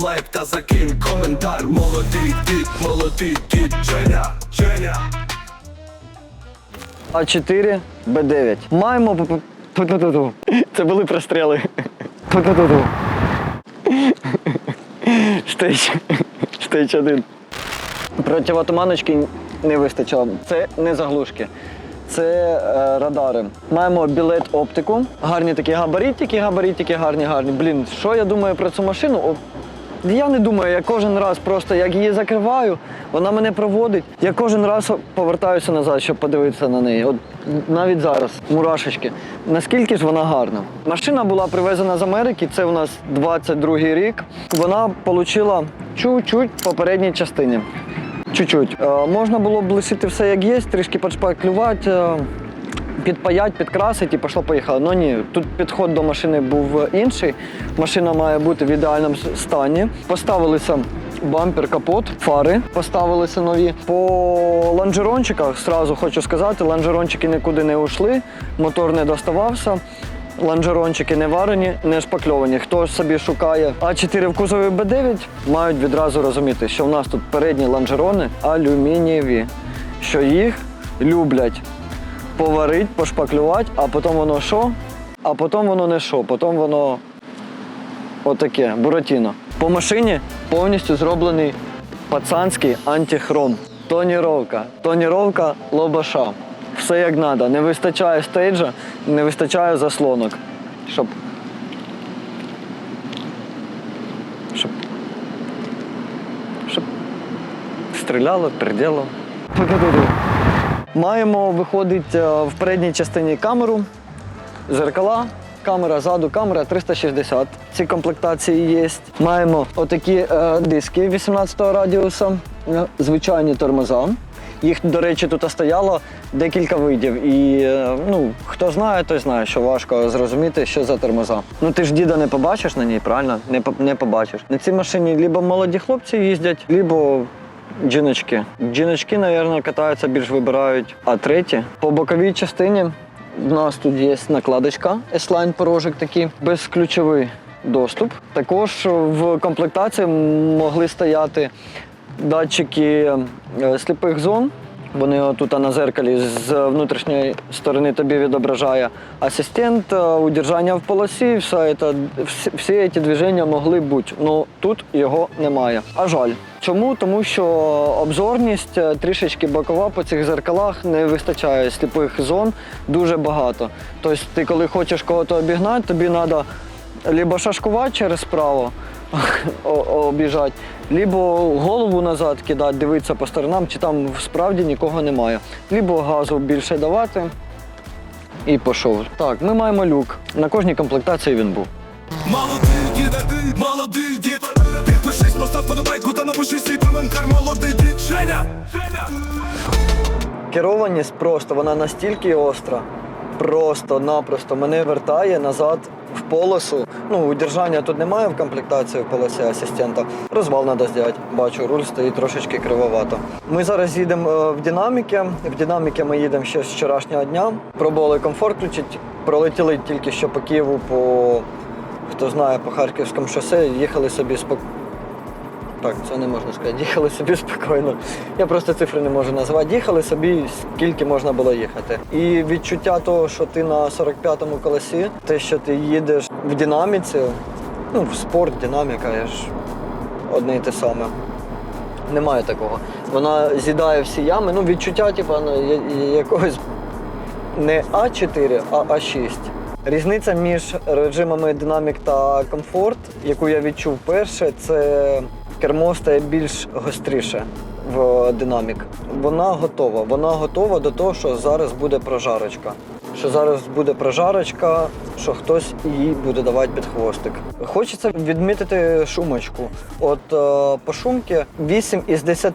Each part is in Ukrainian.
лайк та закинь коментар Молодий дід, молодий дід, Женя, Женя А4, Б9. Маємо. ту-ту-ту-ту. Це були простріли. Ту-ту-ту-ту. Штеч. Штеч один. Противотуманочки не вистачило. Це не заглушки. Це е, радари. Маємо білет оптику. Гарні такі габаритики, габаритики, гарні, гарні. Блін, що я думаю про цю машину? Я не думаю, я кожен раз просто як її закриваю, вона мене проводить. Я кожен раз повертаюся назад, щоб подивитися на неї. От навіть зараз, мурашечки. Наскільки ж вона гарна? Машина була привезена з Америки, це у нас 22-й рік. Вона отримала чуть-чуть попередній частині. Чуть-чуть. Е, можна було б лишити все як є, трішки подшпаклювати, е, підпаять, підкрасити і пішло поїхало. Ну ні, тут підход до машини був інший. Машина має бути в ідеальному стані. Поставилися бампер, капот, фари поставилися нові. По лонжерончиках, сразу хочу сказати, лонжерончики нікуди не ушли, мотор не доставався. Лонжерончики не варені, не шпакльовані. Хто собі шукає А4 в кузові Б9, мають відразу розуміти, що в нас тут передні лонжерони алюмінієві, що їх люблять поварить, пошпаклювати, а потім воно що? А потім воно не що, потім воно отаке, буратіно. По машині повністю зроблений пацанський антихром. Тоніровка. Тоніровка лобаша. Все як треба. Не вистачає стейджа, не вистачає заслонок. Щоб. Щоб. Щоб стріляло, приділо. Маємо, виходить, е, в передній частині камеру, зеркала, камера ззаду, камера 360. Ці комплектації є. Маємо отакі е, диски 18 радіуса, е, звичайні тормоза. Їх, до речі, тут стояло декілька видів. І ну, хто знає, той знає, що важко зрозуміти, що за тормоза. Ну ти ж діда не побачиш на ній, правильно? Не, не побачиш. На цій машині либо молоді хлопці їздять, либо Джиночки. Джиночки, мабуть, катаються, більш вибирають. А треті по боковій частині в нас тут є накладочка S-Line порожик такий, безключовий доступ. Також в комплектації могли стояти датчики е, сліпих зон. Вони тут на зеркалі з внутрішньої сторони тобі відображає асистент, е, удержання в полосі, все це, всі, ці движення могли бути. Ну тут його немає. А жаль. Чому? Тому що обзорність е, трішечки бокова по цих зеркалах не вистачає сліпих зон дуже багато. Тобто, ти коли хочеш кого-то обігнати, тобі треба либо шашкувати через право, обіжати, либо голову назад кидати, дивитися по сторонам, чи там справді нікого немає. Либо газу більше давати і пішов. Так, ми маємо люк. На кожній комплектації він був. Молодий дід, молодий дід Підпишись, постав подобайку та напиши свій коментар Молодий дід, Женя, Женя Керованість просто, вона настільки остра, просто-напросто мене вертає назад в полосу. Ну, удержання тут немає в комплектації в полосі асистента. Розвал треба зробити. Бачу, руль стоїть трошечки кривовато. Ми зараз їдемо е, в динаміки. В динаміки ми їдемо ще з вчорашнього дня. Пробували комфорт включити. Пролетіли тільки що по Києву, по хто знає, по Харківському шосе, їхали собі спокійно. Так, це не можна сказати. Їхали собі спокійно. Я просто цифри не можу назвати. Їхали собі, скільки можна було їхати. І відчуття того, що ти на 45-му колесі, те, що ти їдеш в динаміці, ну, в спорт, динаміка, я ж одне і те саме. Немає такого. Вона з'їдає всі ями. Ну, відчуття, типу, ну, якогось не А4, а А6. Різниця між режимами динамік та комфорт, яку я відчув перше, це кермо стає більш гостріше в динамік. Вона готова. Вона готова до того, що зараз буде прожарочка. Що зараз буде прожарочка, що хтось їй буде давати під хвостик. Хочеться відмітити шумочку. От е, по шумки 8 із 10,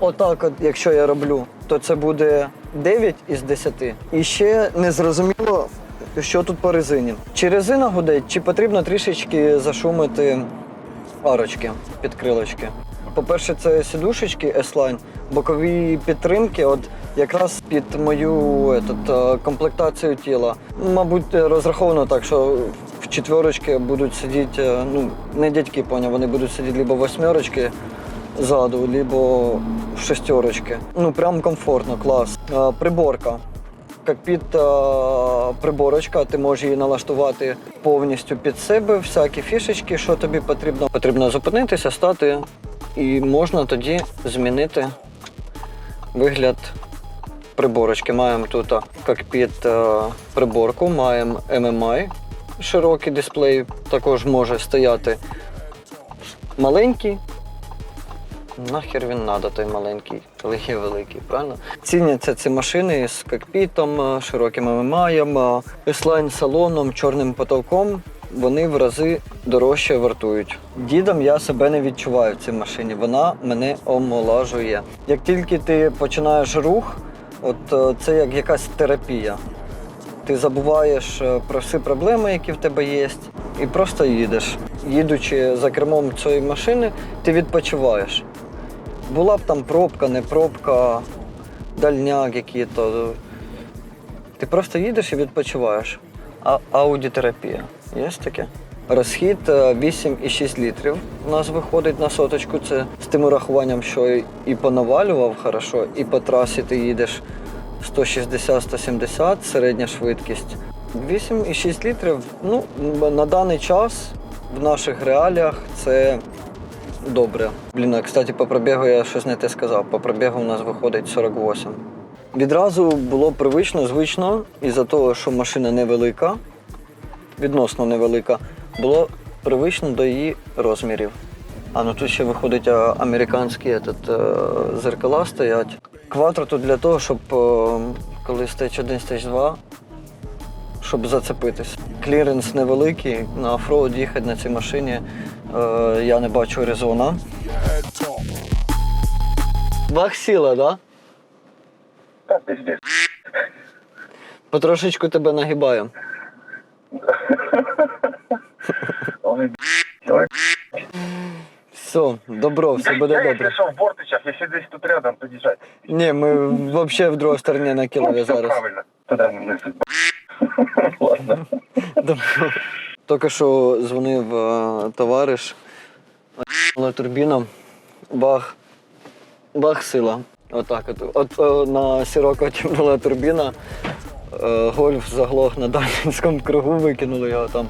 отак, от, якщо я роблю, то це буде 9 із 10. І ще не зрозуміло, що тут по резині. Чи резина гудить, чи потрібно трішечки зашумити арочки, підкрилочки. По-перше, це сідушечки S-Line, бокові підтримки, от якраз під мою етот, е, комплектацію тіла. Мабуть, розраховано так, що в четверочці будуть сидіти, е, ну, не дядьки, поняв, вони будуть сидіти либо в восьмерочці ззаду, либо в шестерочці. Ну, прям комфортно, клас. Е, Приборка. Кокпіт е, приборочка, ти можеш її налаштувати повністю під себе, всякі фішечки, що тобі потрібно. Потрібно зупинитися, стати, і можна тоді змінити вигляд приборочки. Маємо тут а, кокпіт е, приборку, маємо MMI, широкий дисплей, також може стояти маленький. Нахер він надо, той маленький, коли є великий, правильно? Ціняться ці машини з кокпітом, е, широким MMI, S-Line салоном, чорним потолком. Вони в рази дорожче вартують. Дідом я себе не відчуваю в цій машині. Вона мене омолажує. Як тільки ти починаєш рух, от е, це як якась терапія. Ти забуваєш е, про всі проблеми, які в тебе є, і просто їдеш. Їдучи за кермом цієї машини, ти відпочиваєш. Була б там пробка, не пробка, дальняк які-то. Ти просто їдеш і відпочиваєш. А аудітерапія. Є таке? Розхід е, 8,6 літрів у нас виходить на соточку. Це з тим урахуванням, що і понавалював хорошо, і по трасі ти їдеш 160-170 середня швидкість. 8,6 літрів. Ну, на даний час в наших реаліях це добре. Блін, а кстати, по пробігу я щось не те сказав. По пробігу у нас виходить 48. Відразу було привично, звично, із-за того, що машина невелика, відносно невелика, було привично до її розмірів. А ну тут ще виходить американські этот, е, зеркала стоять. Кватро тут для того, щоб е, коли стеч 1, стеч 2, щоб зацепитись. Кліренс невеликий, на офроуд їхати на цій машині е, я не бачу резона. Бах сіла? Да? Потрошечку тебе нагибаю. Все, добро, все буде я добре. що в Бортичах, якщо десь тут рядом, то. Ні, ми взагалі в другій стороні на кілові все зараз. правильно. Тоді не. Ладно. Добро. Тільки що дзвонив е, товариш, була турбіна, бах, бах сила. Отак от. От е, на Сірокоті була турбіна, е, гольф заглох на Дарницькому кругу, викинули його там.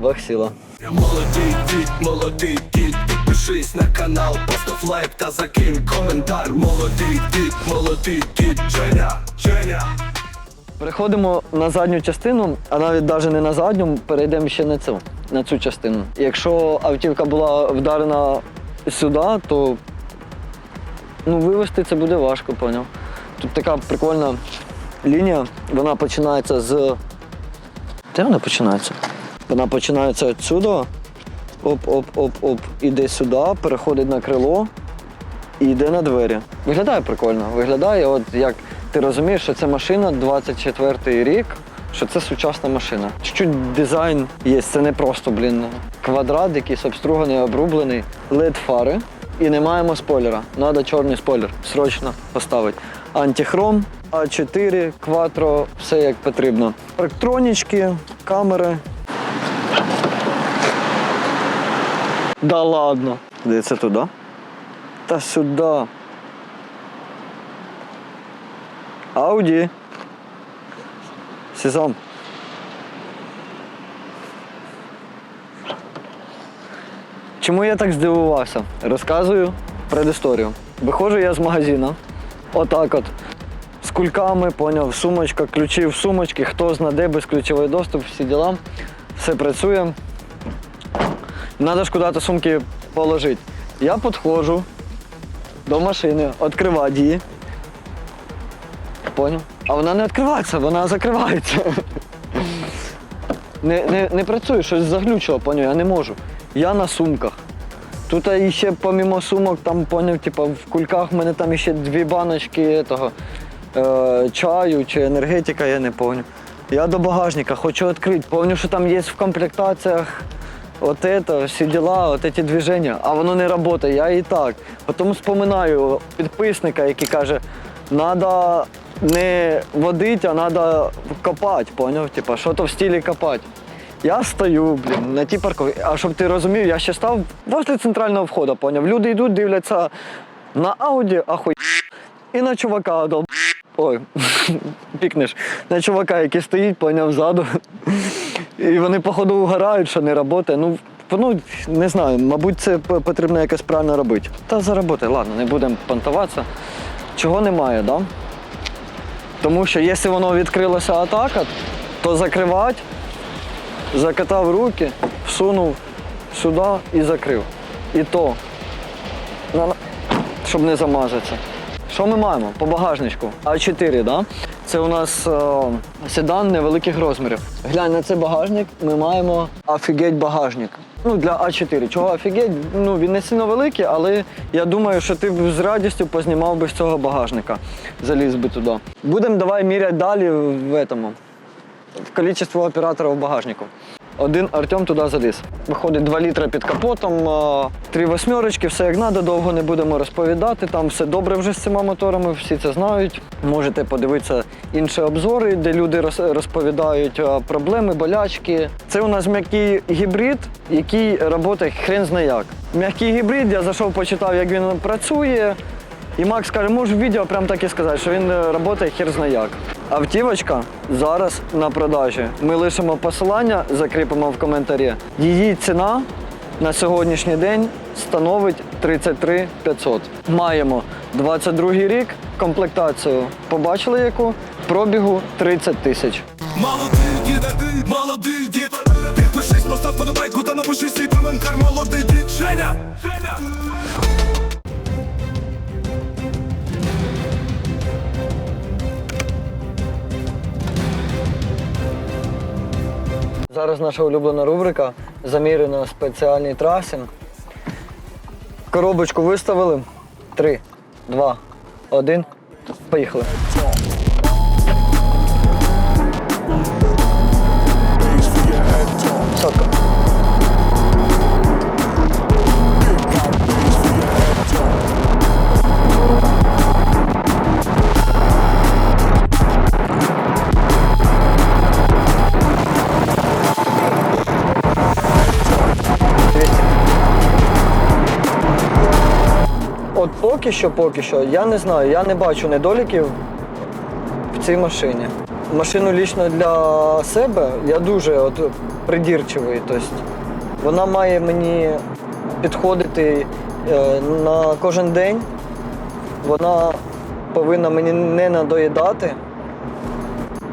Бах сила. Я молодий дід, молодий дід, підпишись на канал, постав лайк та закинь коментар. Молодий дід, молодий дід, Женя, Женя. Переходимо на задню частину, а навіть навіть не на задню, перейдемо ще на цю, на цю частину. Якщо автівка була вдарена сюди, то ну, вивезти це буде важко, поняв. Тут така прикольна лінія, вона починається з. Де вона починається? Вона починається відсюди, оп-оп-оп-оп, іде сюди, переходить на крило і йде на двері. Виглядає прикольно. Виглядає, от як ти розумієш, що це машина 24-й рік, що це сучасна машина. Чуть-чуть дизайн є, це не просто, блін, квадрат, якийсь обструганий, обрублений, led фари. І не маємо спойлера. Надо чорний спойлер. Срочно поставити. Антихром, А4, кватро, все як потрібно. Електронічки, камери. Да ладно. Де це туди? Та сюди. Ауді. Сезам. Чому я так здивувався? Розказую предісторію. Виходжу я з магазину. Отак от. З кульками, поняв, сумочка, ключі в сумочці, хто зна де, безключовий доступ, всі діла. Все працює. Надо ж куди-то сумки положити. Я підходжу до машини, відкривати її. Поняв? А вона не відкривається, вона закривається. Не, не, не працює, щось заглючило, поняв, я не можу. Я на сумках. Тут ще помімо сумок, там поняв, типу, в кульках в мене там ще дві баночки того, е, чаю чи енергетика, я не пам'ятаю. Я до багажника хочу відкрити. Пам'ятаю, що там є в комплектаціях от это, всі діла, от ці движення, а воно не працює, я і так. Потім вспоминаю підписника, який каже, треба не водити, а треба копати, поняв? Типа, що то в стилі копати. Я стою, блін, на тій паркові. А щоб ти розумів, я ще став возле центрального входу, поняв. Люди йдуть, дивляться на ауді, ахуй. І на чувака дол. Ой, пікнеш. На чувака, який стоїть, поняв ззаду. І вони, походу, угорають, що не працює. Ну, ну, не знаю, мабуть, це потрібно якось правильно робити. Та заработай, ладно, не будемо понтуватися. Чого немає, да? Тому що якщо воно відкрилося атака, то закривати, закатав руки, всунув сюди і закрив. І то, щоб не замазатися. Що ми маємо по багажничку? А4, да? Це у нас е, седан невеликих розмірів. Глянь на цей багажник, ми маємо офігеть багажник. Ну, для А4. Чого офігеть? Ну, він не сильно великий, але я думаю, що ти б з радістю познімав би з цього багажника. Заліз би туди. Будемо давай міряти далі в этому. Количество операторів в багажнику. Один Артем туди заліз. Виходить 2 літри під капотом, три восьмерочки, все як треба, довго не будемо розповідати. Там все добре вже з цими моторами, всі це знають. Можете подивитися інші обзори, де люди розповідають проблеми, болячки. Це у нас м'який гібрид, який працює хрен зна як. М'який гібрид, я зайшов, почитав, як він працює. І Макс каже, можеш в відео прям так і сказати, що він е, працює хер зна як. Автівочка зараз на продажі. Ми лишимо посилання, закріпимо в коментарі. Її ціна на сьогоднішній день становить 33 500. Маємо 22 рік, комплектацію побачили яку, пробігу 30 тисяч. Молодий дід, а ти молодий дід Підпишись, постав подобайку та напиши свій коментар Молодий дід Женя Женя Зараз наша улюблена рубрика Заміри на спеціальній трасі. Коробочку виставили. Три, два, один. Поїхали. Сотка. Поки що, поки що, я не знаю, я не бачу недоліків в цій машині. Машину лічно для себе я дуже от, придірчивий. Тобто вона має мені підходити е, на кожен день. Вона повинна мені не надоїдати.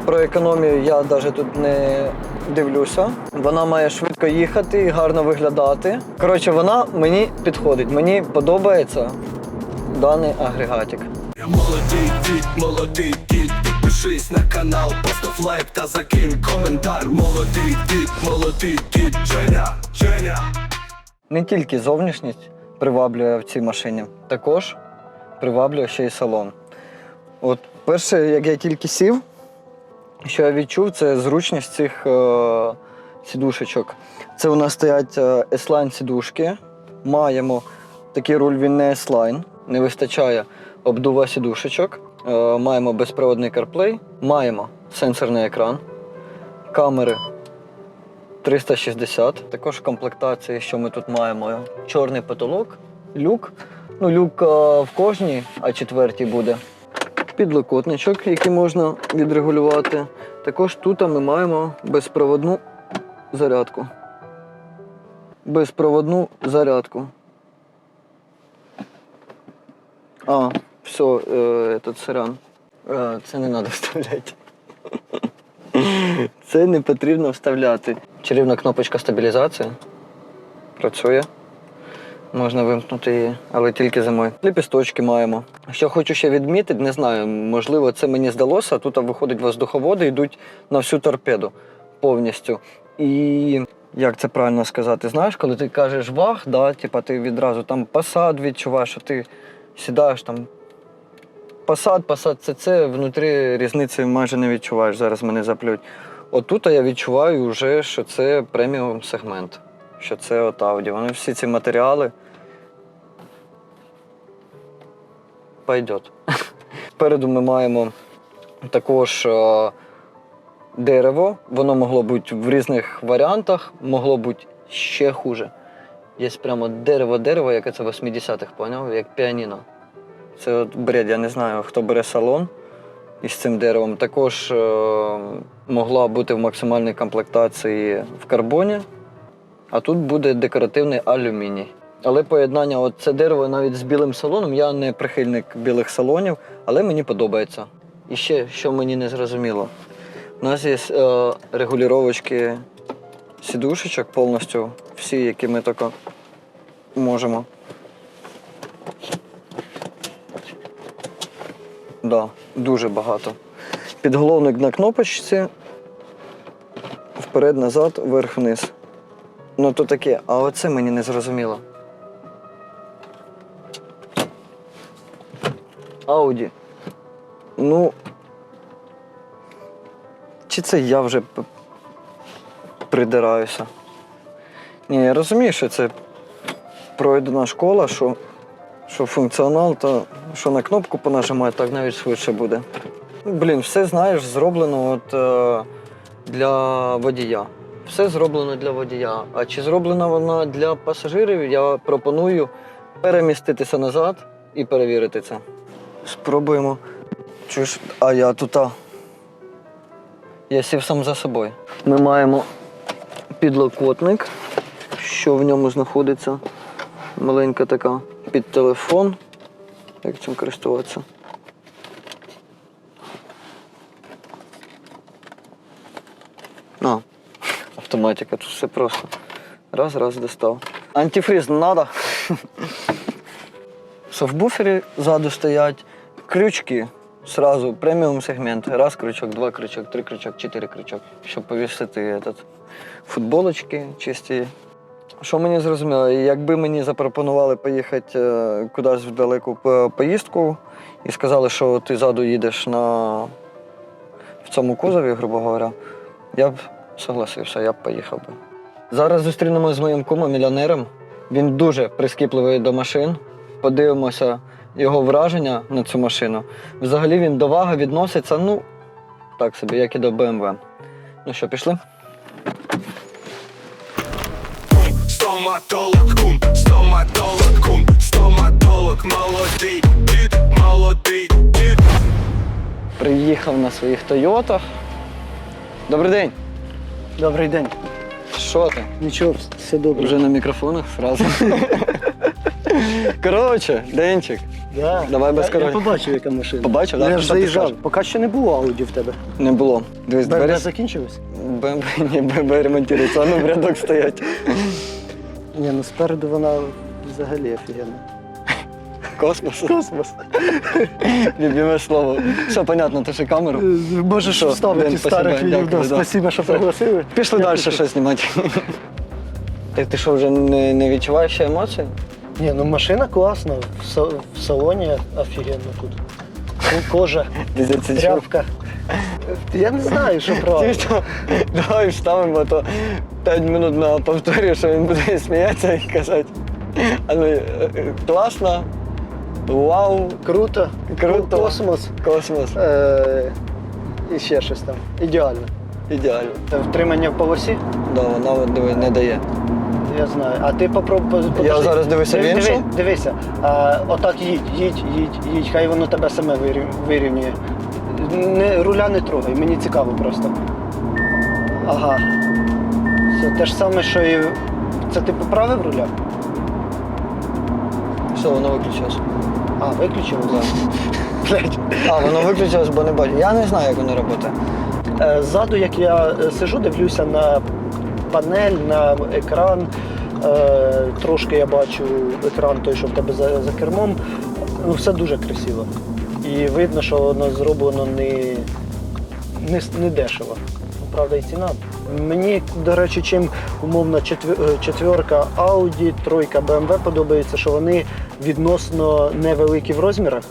Про економію я навіть тут не дивлюся. Вона має швидко їхати і гарно виглядати. Коротше, вона мені підходить. Мені подобається даний агрегатик. Я молодий дід, молодий дід Підпишись на канал, постав лайк та закинь коментар Молодий дід, молодий дід Женя Женя Не тільки зовнішність приваблює в цій машині, також приваблює ще й салон. От перше, як я тільки сів, що я відчув, це зручність цих е, сідушечок. Це у нас стоять е, S-Line сідушки. Маємо такий руль, він не S-Line, не вистачає обдува сідушечок. Е, маємо безпроводний CarPlay, маємо сенсорний екран, камери 360. Також комплектації, що ми тут маємо, чорний потолок, люк. Ну, люк е, в кожній, а четвертій буде. Підлокотничок, який можна відрегулювати. Також тут ми маємо безпроводну зарядку. Безпроводну зарядку. А, все, е, этот сорян. Е, це не треба вставляти. Це не потрібно вставляти. Чарівна кнопочка стабілізації. Працює. Можна вимкнути її, але тільки зимою. Ліпісточки маємо. Що хочу ще відмітити, не знаю, можливо, це мені здалося. Тут виходить воздуховоди, йдуть на всю торпеду повністю. І як це правильно сказати? Знаєш, коли ти кажеш вах, да, типа ти відразу там посад відчуваєш, що ти сідаєш там. Посад, посад, це внутрі різниці майже не відчуваєш, зараз мене заплють. Отут я відчуваю вже, що це преміум сегмент, що це от Audi. Вони всі ці матеріали. Пойдет. Спереду ми маємо також е, дерево, воно могло бути в різних варіантах, могло бути ще хуже. Є прямо дерево-дерево, яке це в 80-х, поняв? Як піаніно. Це от бред, я не знаю, хто бере салон із цим деревом. Також е, могла бути в максимальній комплектації в карбоні, а тут буде декоративний алюміній. Але поєднання, от це дерево навіть з білим салоном, я не прихильник білих салонів, але мені подобається. І ще, що мені не зрозуміло, у нас є е, регулювачки сідушечок повністю, всі, які ми тільки можемо. Да, дуже багато. Підголовник на кнопочці. Вперед, назад, вверх, вниз. Ну то таке, а оце мені не зрозуміло. Ауді. Ну. Чи це я вже придираюся? Ні, я розумію, що це пройдена школа, що, що функціонал, то що на кнопку понажимати, так навіть швидше буде. Блін, все знаєш, зроблено от, е, для водія. Все зроблено для водія. А чи зроблена вона для пасажирів, я пропоную переміститися назад і перевірити це. Спробуємо. Чуєш, а я тут. Я сів сам за собою. Ми маємо підлокотник, що в ньому знаходиться. Маленька така під телефон. Як цим користуватися? А, автоматика, тут все просто. Раз, раз достав. Антифриз не треба. Совбуфері ззаду стоять, крючки. Сразу преміум сегмент. Раз крючок, два крючок, три крючок, чотири крючок. Щоб повісити этот, футболочки чисті. Що мені зрозуміло, якби мені запропонували поїхати е, кудись в далеку поїздку і сказали, що ти ззаду їдеш на в цьому кузові, грубо говоря, я б согласився, я б поїхав би. Зараз зустрінемося з моїм кумом мільйонером. Він дуже прискіпливий до машин. Подивимося його враження на цю машину. Взагалі він до ваги відноситься, ну, так собі, як і до BMW. Ну що, пішли? Стоматолог, кум, стоматолог, кум, стоматолог, молодий, дід, молодий, дід. Приїхав на своїх Тойотах. Добрий день. Добрий день. Що ти? Нічого, все добре. Вже на мікрофонах зразу. Коротше, Денчик, Да. Давай без я, король. я побачив, яка машина. Побачив, да? Я ж Що ти заїжджав. скажеш? Поки ще не було ауді в тебе. не було. Дивись, двері. БМВ закінчилось? БМВ, ні, БМВ ремонтується, ну в рядок стоять. Ні, ну спереду вона взагалі офігенна. Космос. Космос. Любиме слово. Все понятно, ти ще камеру. Можеш Що, вставити старих спасибо, відео. дякую, Да, да. Спасибо, що пригласили. Пішли далі щось знімати. Ти, ти що, вже не, не відчуваєш ще емоцій? Ні, ну машина класна. В, са- в салоні офігенно тут. Ко- Кожа, тряпка. Я не знаю, що Ті, правильно. що давай вставимо, то 5 минут на повторі, що він буде сміятися і казати. Але е, е, класно. Вау, Круто. Круто. Космос. космос. Е, і ще щось там. Ідеально. Ідеально. Втримання в полосі. Да, вона диви, не дає. Я знаю. А ти попробуй. Я зараз дивися в Диви- іншу. диви- Дивися. А, отак їдь, їдь, їдь, їдь, хай воно тебе саме вирів- вирівнює. Не, руля не трогай, мені цікаво просто. Ага. Все те ж саме, що і. Це ти поправив руля? Все, воно виключилось. А, виключив? Да. Блядь. А, воно виключилось, бо не бачу. Я не знаю, як воно працює. Е, Ззаду, як я е, сижу, дивлюся на панель, на екран. Е, Трошки я бачу екран той, що в тебе за, за кермом. Ну, все дуже красиво. І видно, що воно зроблено не, не, не дешево. Ну, Правда, і ціна. Мені, до речі, чим умовно е, четверка Audi, тройка BMW подобається, що вони відносно невеликі в розмірах.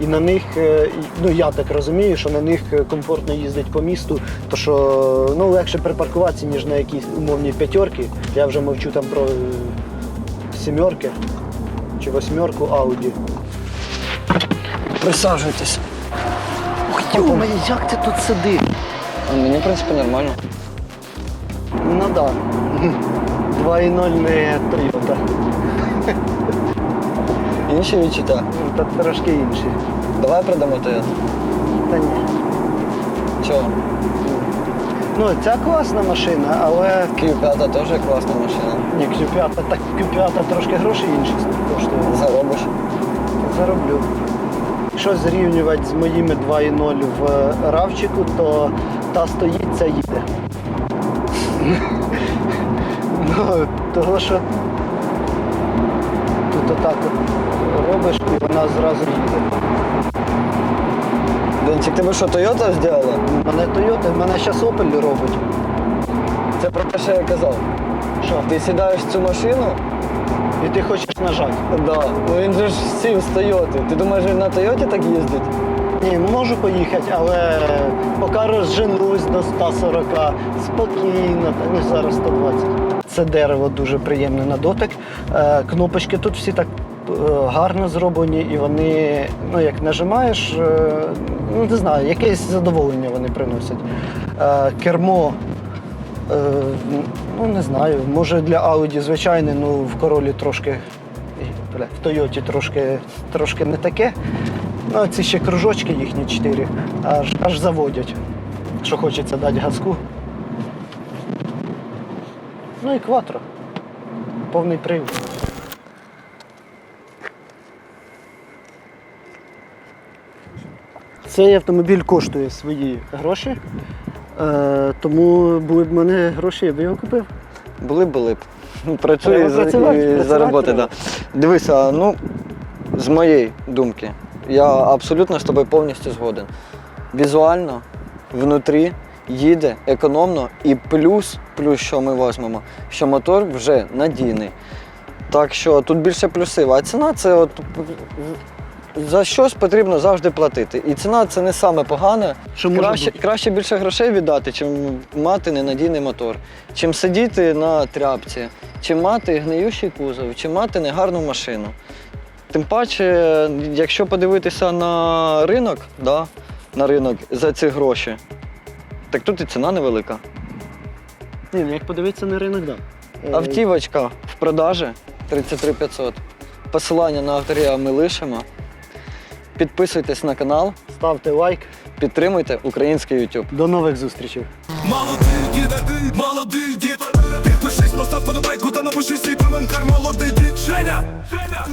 І на них, е, ну я так розумію, що на них е, комфортно їздить по місту, то що ну, легше припаркуватися, ніж на якісь умовні п'ятерки. Я вже мовчу там про е, сімерки чи восьмерку Ауді. Присаджуйтесь. Ох, йомає, як ти тут сидиш? А мені, в принципі, нормально. Ну так. Да. 2,0 не Toyota. Інші відчуття. Ну, Та трошки інші. Давай продамо Toyota. Та ні. Чого? Ну, ця класна машина, але Q5 теж класна машина. ні, Q5, так Q5 трошки гроші інші коштує. Заробиш. Зароблю. Якщо зрівнювати з моїми 2,0 в равчику, то та стоїть, ця їде. ну, того, що отак от робиш і вона зразу їде. Денчик, тебе що, Toyota зробила? У мене Toyota, в мене зараз Opel робить. Це про те, що я казав. Що? Ти сідаєш в цю машину, І ти хочеш нажати. да. ну він же ж сів з Toyota. Ти думаєш, він на Toyota так їздить? Ні, можу поїхати, але поки розженусь до 140, спокійно, та ну зараз 120. Це дерево дуже приємне на дотик. Е, Кнопочки тут всі так е, гарно зроблені, і вони, ну як нажимаєш, е, ну не знаю, якесь задоволення вони приносять. Кермо. Ну, не знаю, може для Audi звичайне, ну в королі трошки, в Тойоті трошки, трошки не таке. Ну, ці ще кружочки їхні чотири, аж, аж заводять, що хочеться дати газку. Ну і кватро. Повний привід. Цей автомобіль коштує свої гроші, е, тому були б в мене гроші, я б його купив. Були б, були б. Ну, Треба і, за- працювати, і працювати треба. да. Дивися, ну, з моєї думки, я абсолютно з тобою повністю згоден. Візуально, внутрі їде економно і плюс, плюс, що ми візьмемо, що мотор вже надійний. Так що тут більше плюсів. А ціна це от за щось потрібно завжди платити. І ціна це не саме погане. Що може краще, бути? краще більше грошей віддати, чим мати ненадійний мотор, чим сидіти на тряпці, чим мати гниючий кузов, чим мати негарну машину. Тим паче, якщо подивитися на ринок, да, на ринок за ці гроші, так тут і ціна невелика. Ні, ну як подивитися на ринок, так. Да. Автівочка в продажі 33 500. Посилання на авторія ми лишимо. Підписуйтесь на канал, Ставте лайк. підтримуйте український YouTube. До нових зустрічей. Молодий діда, ти молодий дід Підпишись, постав подобайку та напиши свій коментар Молодий дід Женя Женя